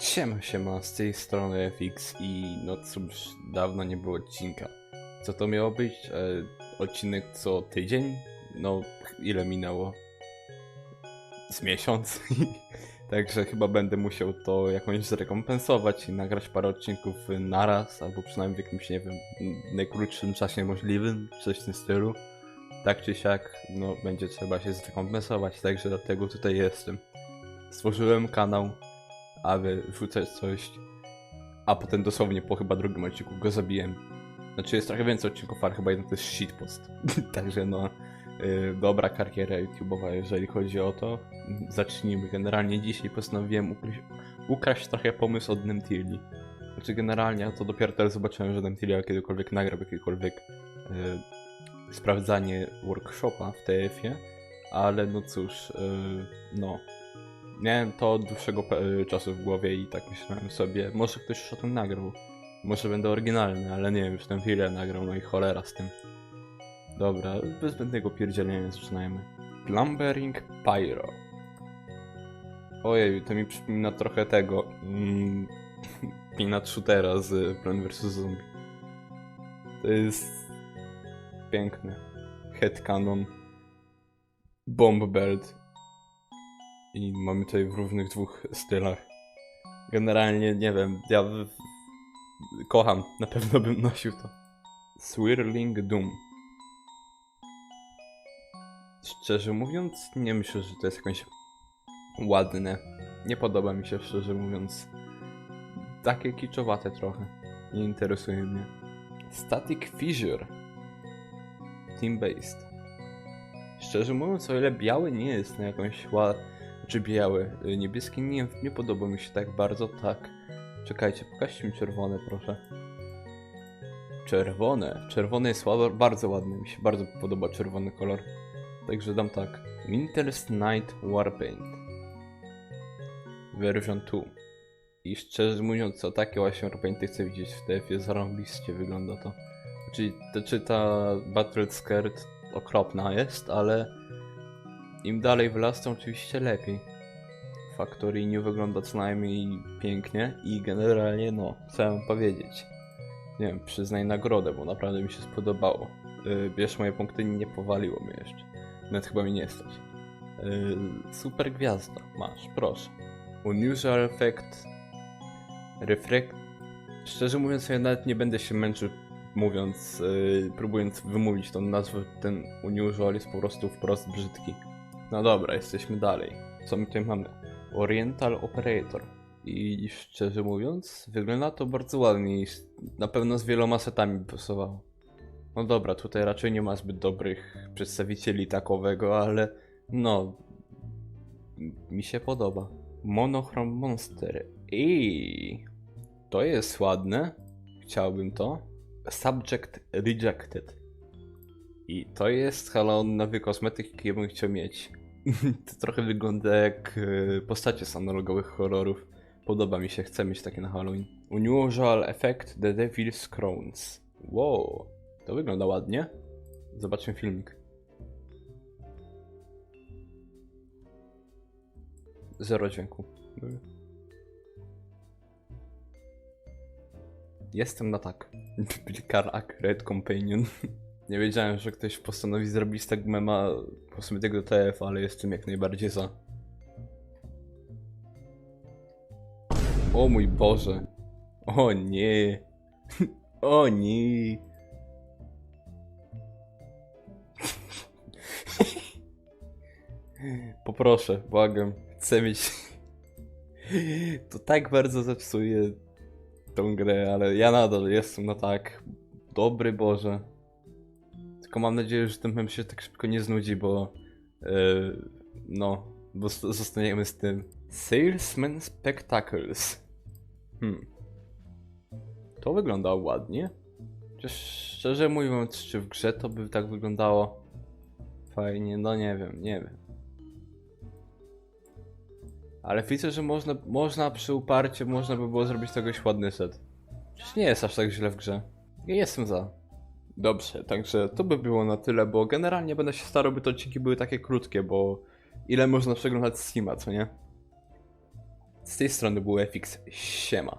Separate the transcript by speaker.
Speaker 1: Siema, siema, z tej strony FX i no cóż, dawno nie było odcinka. Co to miało być? E, odcinek co tydzień? No, ile minęło? Z miesiąc. Także chyba będę musiał to jakąś zrekompensować i nagrać parę odcinków naraz, albo przynajmniej w jakimś, nie wiem, najkrótszym czasie możliwym, coś w tym stylu. Tak czy siak, no będzie trzeba się zrekompensować, także dlatego tutaj jestem. Stworzyłem kanał, aby wrzucać coś, a potem dosłownie po chyba drugim odcinku go zabiłem. Znaczy jest trochę więcej odcinków, ale chyba jeden to jest shitpost. Także no, yy, dobra kariera YouTube'owa, jeżeli chodzi o to. Zacznijmy. Generalnie dzisiaj postanowiłem ukryć, ukraść trochę pomysł od Nemtili. Znaczy generalnie to dopiero teraz zobaczyłem, że Nemtilia kiedykolwiek nagrał jakiekolwiek yy, sprawdzanie workshopa w TF-ie, ale no cóż, yy, no, Miałem to od dłuższego pe- czasu w głowie i tak myślałem sobie, może ktoś już o tym nagrał. Może będę oryginalny, ale nie wiem, już ten chwilę nagrał, no i cholera z tym. Dobra, bez zbędnego pierdzielenia zaczynajmy. Plumbering Pyro. Ojej, to mi przypomina trochę tego. Mm, Peanut Shootera z Plan vs Zombie. To jest piękne. Headcanon. Bomb Belt. I mamy tutaj w różnych dwóch stylach. Generalnie nie wiem, ja kocham, na pewno bym nosił to. Swirling Doom. Szczerze mówiąc, nie myślę, że to jest jakieś ładne. Nie podoba mi się, szczerze mówiąc. Takie kiczowate trochę. Nie interesuje mnie. Static Fissure. Team Based. Szczerze mówiąc, o ile biały nie jest na jakąś ła... czy biały, y, niebieski nie, nie podoba mi się tak bardzo, tak. Czekajcie, pokażcie mi czerwone, proszę. Czerwone. Czerwone jest ła- bardzo ładne, mi się bardzo podoba czerwony kolor. Także dam tak. Winter's Night Warpaint. Version 2. I szczerze mówiąc, o takie właśnie Warpainty chcę widzieć w TF-ie, zarąbiście wygląda to. Czyli to, czy ta Battle Skirt okropna jest, ale im dalej w las, to oczywiście lepiej. Factory nie wygląda co najmniej pięknie i generalnie, no, mam powiedzieć. Nie wiem, przyznaj nagrodę, bo naprawdę mi się spodobało. Yy, bierz moje punkty, nie powaliło mnie jeszcze. Nawet chyba mi nie stać. Yy, super gwiazda, masz, proszę. Unusual Effect. Reflect. Szczerze mówiąc, ja nawet nie będę się męczył mówiąc, yy, próbując wymówić tą nazwę, ten unusual jest po prostu wprost brzydki. No dobra, jesteśmy dalej. Co my tutaj mamy? Oriental Operator. I szczerze mówiąc, wygląda to bardzo ładnie i na pewno z wieloma setami pasowało. No dobra, tutaj raczej nie ma zbyt dobrych przedstawicieli takowego, ale no, mi się podoba. Monochrome Monster. I to jest ładne. Chciałbym to. Subject Rejected. I to jest Halloween nowy kosmetyk, jaki ja bym chciał mieć. to trochę wygląda jak e, postacie z analogowych horrorów. Podoba mi się, chcę mieć takie na Halloween. Unusual Effect The Devil's Crowns. Wow, to wygląda ładnie. Zobaczmy filmik. Zero dźwięku. Jestem na tak. Car Accurate Companion. Nie wiedziałem, że ktoś postanowi zrobić z tego mema kosmetyk TF, ale jestem jak najbardziej za. O mój Boże. O nie. O nie. Poproszę, błagam. Chcę mieć. To tak bardzo zepsuje tą grę, ale ja nadal jestem na tak. Dobry Boże. Tylko mam nadzieję, że ten mem się tak szybko nie znudzi, bo. Yy, no, bo zostaniemy z tym. Salesman Spectacles. Hmm. To wygląda ładnie. Chociaż szczerze mówiąc, czy w grze to by tak wyglądało fajnie? No nie wiem, nie wiem. Ale widzę, że można, można przy uparciu, można by było zrobić z czegoś ładny set. Przecież nie jest aż tak źle w grze. Ja jestem za. Dobrze, także to by było na tyle, bo generalnie będę się starał, by te odcinki były takie krótkie, bo ile można przeglądać Steama, co nie? Z tej strony był FX. Siema.